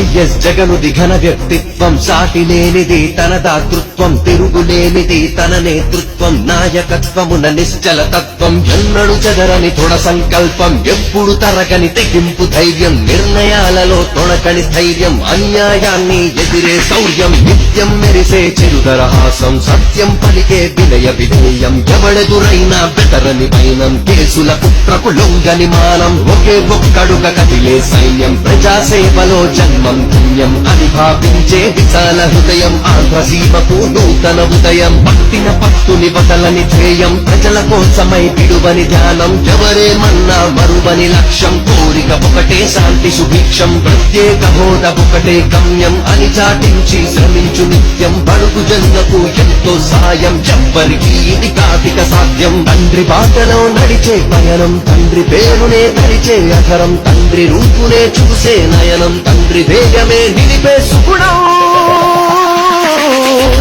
YS జగనుది ఘన వ్యక్తిత్వం. సాటి లేనిది తన దాతృత్వం తిరుగులేనిది తన నేతృత్వం. నాయకత్వమున నిశ్చల తత్వం ఎన్నడు చెదరని తొడ సంకల్పం. ఎప్పుడు తరగని తెగింపు ధైర్యం నిర్ణయాలలో తొణకని ధైర్యం. అన్యాయాన్ని ఎదిరే శౌర్యం నిత్యం మెరిసే చిరుదరహాసం సత్యం పలికే వినయ విధేయం ఎవడెదురైనా బెటరని పైనం కేసుల కుట్రకు లొంగని మానం ఒకే ఒక్కడుగ కదిలే సైన్యం. ప్రజాసేవలో జన్మ ధన్యం అని భావించే విశాల హృదయం ఆంధ్రజీవకు నూతన ఉదయం. పట్టిన పట్టుని వదలని ధ్యేయం ప్రజల కోసమై విడువని ధ్యానం. ఎవరేమన్నా మరువని లక్ష్యం కోరిక ఒకటే శాంతి సుభిక్షం. ప్రత్యేక హోద ఒకటే గమ్యం అని చాటించి శ్రమించు నిత్యం. బడుగు జన్మకు ఎంతో సాయం ఎవ్వరికి ఇది కాతిక సాధ్యం. తండ్రి బాటలో నడిచే పయనం తండ్రి పేరునే తరిచే అధరం తండ్రి తండ్రి రూపునే చూసే నయనం తండ్రి వేగమే నిలిపే సుగుణం.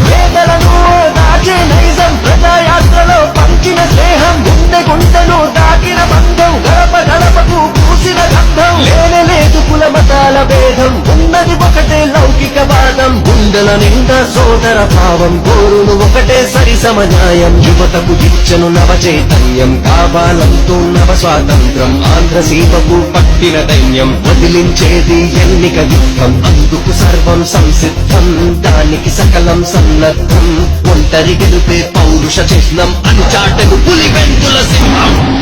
వేదలను దాచే నైజం ప్రజాయాత్రలో పంచిన స్నేహం గుండె గుండెను దాటిన బంధం గడప గడపకు పూసిన గంధం. లేనలేదు కుల మతాల భేదం ఉన్నది ఒకటే లౌకిక వాదం. గుండెల నిండా సోదర భావం కోరును ఒకటే సరి సమన్యాయం. యువతకు ఇచ్చను నవ చైతన్యం. కావాలంటూ నవ స్వాతంత్రం. ఆంధ్ర సీమకు పట్టిన దైన్యం. వదిలించేది ఎన్నిక యుద్ధం. అందుకు సర్వం సంసిద్ధం. దానికి సకలం సన్నద్ధం. ఒంటరి గెలిపే పౌరుష చిహ్నం. అని పులి వెంటుల సింహం.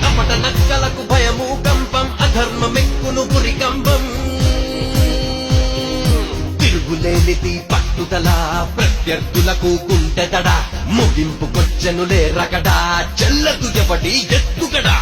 కపట నక్కలకు భయము ధర్మమెక్కును పురికంబం తిరుగులేనిది పట్టుదల ప్రత్యర్థులకు గుంటెదడ ముగింపుకొచ్చనులే రకడా చెల్లదు ఎవటి ఎత్తుకడా